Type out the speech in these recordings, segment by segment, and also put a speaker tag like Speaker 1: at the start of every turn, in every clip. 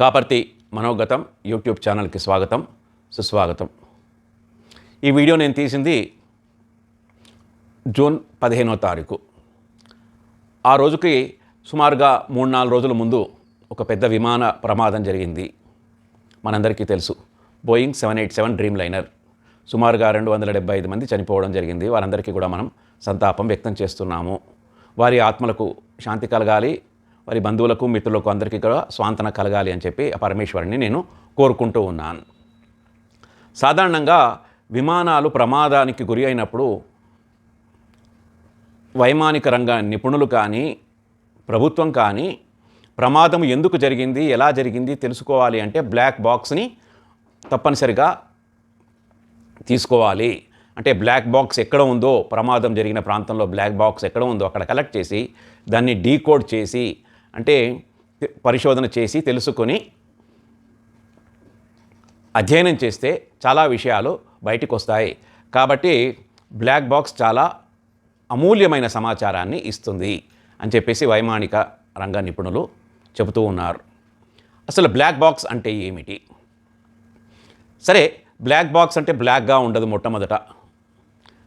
Speaker 1: Kaparthi మనోగతం YouTube ఛానల్కి స్వాగతం సుస్వాగతం. ఈ వీడియో నేను తీసింది జూన్ పదిహేనో తారీఖు. ఆ రోజుకి సుమారుగా మూడు నాలుగు రోజుల ముందు ఒక పెద్ద విమాన ప్రమాదం జరిగింది. మనందరికీ తెలుసు Boeing seven eight seven dreamliner సుమారుగా రెండు వందల డెబ్బై ఐదు మంది చనిపోవడం జరిగింది. వారందరికీ కూడా మనం సంతాపం వ్యక్తం చేస్తున్నాము. వారి ఆత్మలకు శాంతి కలగాలి మరి బంధువులకు మిత్రులకు అందరికీ కూడా స్వాంతన కలగాలి అని చెప్పి ఆ పరమేశ్వరుని నేను కోరుకుంటూ ఉన్నాను. సాధారణంగా విమానాలు ప్రమాదానికి గురి అయినప్పుడు వైమానిక రంగ నిపుణులు కానీ ప్రభుత్వం కానీ ప్రమాదం ఎందుకు జరిగింది ఎలా జరిగింది తెలుసుకోవాలి అంటే బ్లాక్ బాక్స్ని తప్పనిసరిగా తీసుకోవాలి. అంటే బ్లాక్ బాక్స్ ఎక్కడ ఉందో ప్రమాదం జరిగిన ప్రాంతంలో బ్లాక్ బాక్స్ ఎక్కడ ఉందో అక్కడ కలెక్ట్ చేసి దాన్ని డీకోడ్ చేసి అంటే పరిశోధన చేసి తెలుసుకొని అధ్యయనం చేస్తే చాలా విషయాలు బయటకు వస్తాయి కాబట్టి బ్లాక్ బాక్స్ చాలా అమూల్యమైన సమాచారాన్ని ఇస్తుంది అని చెప్పేసి వైమానిక రంగ నిపుణులు చెబుతూ ఉన్నారు. అసలు బ్లాక్ బాక్స్ అంటే ఏమిటి? సరే బ్లాక్ బాక్స్ అంటే బ్లాక్గా ఉండదు మొట్టమొదట.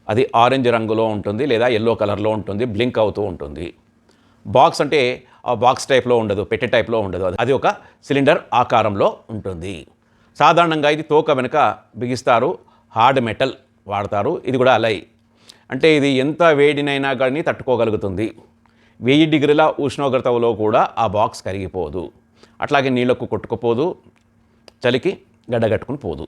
Speaker 1: అది ఆరెంజ్ రంగులో ఉంటుంది లేదా ఎల్లో కలర్లో ఉంటుంది బ్లింక్ అవుతూ ఉంటుంది. బాక్స్ అంటే బాక్స్ టైప్లో ఉండదు పెట్టె టైప్లో ఉండదు. అది ఒక సిలిండర్ ఆకారంలో ఉంటుంది. సాధారణంగా ఇది తోక వెనుక బిగిస్తారు హార్డ్ మెటల్ వాడతారు. ఇది కూడా అలై. అంటే ఇది ఎంత వేడినైనా కానీ తట్టుకోగలుగుతుంది. వెయ్యి డిగ్రీల ఉష్ణోగ్రతలో కూడా ఆ బాక్స్ కరిగిపోదు. అట్లాగే నీళ్ళకు కొట్టుకుపోదు చలికి గడ్డగట్టుకుని పోదు.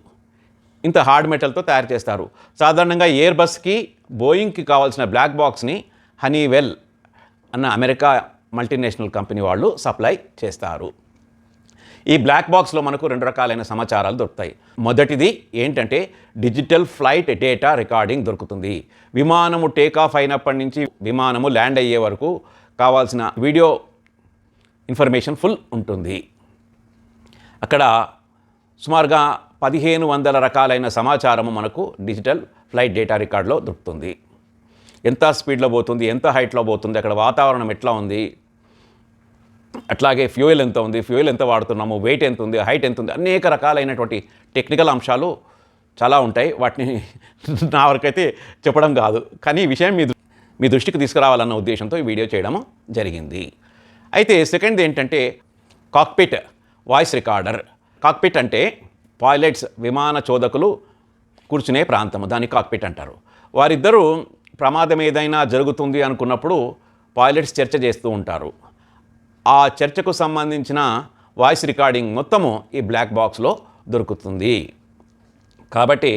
Speaker 1: ఇంత హార్డ్ మెటల్తో తయారు చేస్తారు. సాధారణంగా ఎయిర్ బస్కి బోయింగ్కి కావాల్సిన బ్లాక్ బాక్స్ని హనీవెల్ అన్న అమెరికా మల్టీనేషనల్ కంపెనీ వాళ్ళు సప్లై చేస్తారు. ఈ బ్లాక్ బాక్స్లో మనకు రెండు రకాలైన సమాచారాలు దొరుకుతాయి. మొదటిది ఏంటంటే డిజిటల్ ఫ్లైట్ డేటా రికార్డింగ్ దొరుకుతుంది. విమానము టేకాఫ్ అయినప్పటి నుంచి విమానము ల్యాండ్ అయ్యే వరకు కావాల్సిన వీడియో ఇన్ఫర్మేషన్ ఫుల్ ఉంటుంది. అక్కడ సుమారుగా పదిహేను వందల రకాలైన సమాచారము మనకు డిజిటల్ ఫ్లైట్ డేటా రికార్డులో దొరుకుతుంది. ఎంత స్పీడ్లో పోతుంది ఎంత హైట్లో పోతుంది అక్కడ వాతావరణం ఎట్లా ఉంది అట్లాగే ఫ్యూయల్ ఎంత ఉంది ఫ్యూయల్ ఎంత వాడుతున్నాము వెయిట్ ఎంత ఉంది హైట్ ఎంత ఉంది అనేక రకాలైనటువంటి టెక్నికల్ అంశాలు చాలా ఉంటాయి. వాటిని నా వరకైతే చెప్పడం కాదు. కానీ ఈ విషయం మీ మీ దృష్టికి తీసుకురావాలన్న ఉద్దేశంతో ఈ వీడియో చేయడం జరిగింది. అయితే సెకండ్ ఏంటంటే కాక్పిట్ వాయిస్ రికార్డర్ కాక్పిట్ అంటే పైలట్స్ విమాన చోదకులు కూర్చునే ప్రాంతము. దాన్ని కాక్పిట్ అంటారు. వారిద్దరూ ప్రమాదం ఏదైనా జరుగుతుంది అనుకున్నప్పుడు పైలట్స్ చర్చ చేస్తూ ఉంటారు. ఆ చర్చకు సంబంధించిన వాయిస్ రికార్డింగ్ మొత్తము ఈ బ్లాక్ బాక్స్లో దొరుకుతుంది. కాబట్టి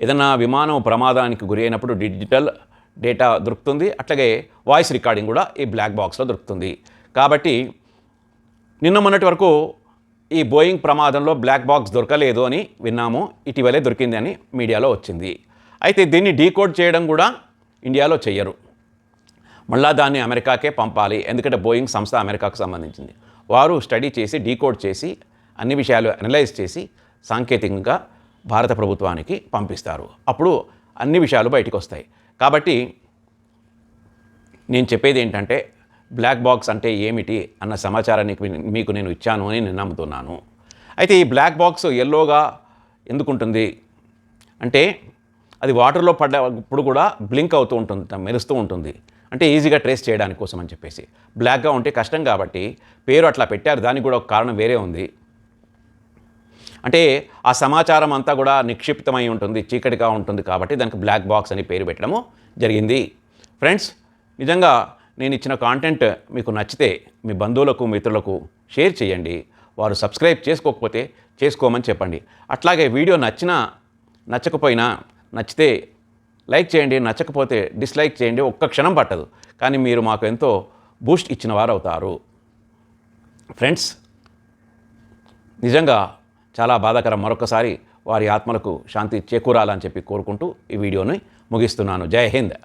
Speaker 1: ఏదైనా విమానం ప్రమాదానికి గురి అయినప్పుడు డిజిటల్ డేటా దొరుకుతుంది. అట్లాగే వాయిస్ రికార్డింగ్ కూడా ఈ బ్లాక్ బాక్స్లో దొరుకుతుంది. కాబట్టి నిన్న మొన్నటి వరకు ఈ బోయింగ్ ప్రమాదంలో బ్లాక్ బాక్స్ దొరకలేదు అని విన్నాము. ఇటీవలే దొరికింది అని మీడియాలో వచ్చింది. అయితే దీన్ని డీకోడ్ చేయడం కూడా ఇండియాలో చెయ్యరు. మళ్ళా దాన్ని అమెరికాకే పంపాలి. ఎందుకంటే బోయింగ్ సంస్థ అమెరికాకు సంబంధించింది. వారు స్టడీ చేసి డీకోడ్ చేసి అన్ని విషయాలు అనలైజ్ చేసి సాంకేతికంగా భారత ప్రభుత్వానికి పంపిస్తారు. అప్పుడు అన్ని విషయాలు బయటకు వస్తాయి కాబట్టి నేను చెప్పేది ఏంటంటే బ్లాక్ బాక్స్ అంటే ఏమిటి అన్న సమాచారాన్ని మీ- మీకు నేను ఇచ్చాను అని నేను నమ్ముతున్నాను. అయితే ఈ బ్లాక్ బాక్స్ ఎల్లోగా ఎందుకు ఉంటుంది అంటే అది వాటర్లో పడ్డప్పుడు కూడా బ్లింక్ అవుతూ ఉంటుంది మెరుస్తూ ఉంటుంది. అంటే ఈజీగా ట్రేస్ చేయడానికి కోసం అని చెప్పేసి. బ్లాక్గా ఉంటే కష్టం కాబట్టి పేరు అట్లా పెట్టారు. దానికి కూడా ఒక కారణం వేరే ఉంది. అంటే ఆ సమాచారం అంతా కూడా నిక్షిప్తమై ఉంటుంది చీకటిగా ఉంటుంది కాబట్టి దానికి బ్లాక్ బాక్స్ అని పేరు పెట్టడము జరిగింది. ఫ్రెండ్స్ నిజంగా నేను ఇచ్చిన కాంటెంట్ మీకు నచ్చితే మీ బంధువులకు మిత్రులకు షేర్ చేయండి. వారు సబ్స్క్రైబ్ చేసుకోకపోతే చేసుకోమని చెప్పండి. అట్లాగే వీడియో నచ్చినా నచ్చకపోయినా నచ్చితే లైక్ చేయండి నచ్చకపోతే డిస్లైక్ చేయండి ఒక్క క్షణం పట్టదు. కానీ మీరు మాకు ఎంతో బూస్ట్ ఇచ్చిన వారు అవుతారు ఫ్రెండ్స్ నిజంగా చాలా బాధాకరం. మరొకసారి వారి ఆత్మలకు శాంతి చేకూరాలని చెప్పి కోరుకుంటూ ఈ వీడియోని ముగిస్తున్నాను. జై హింద్.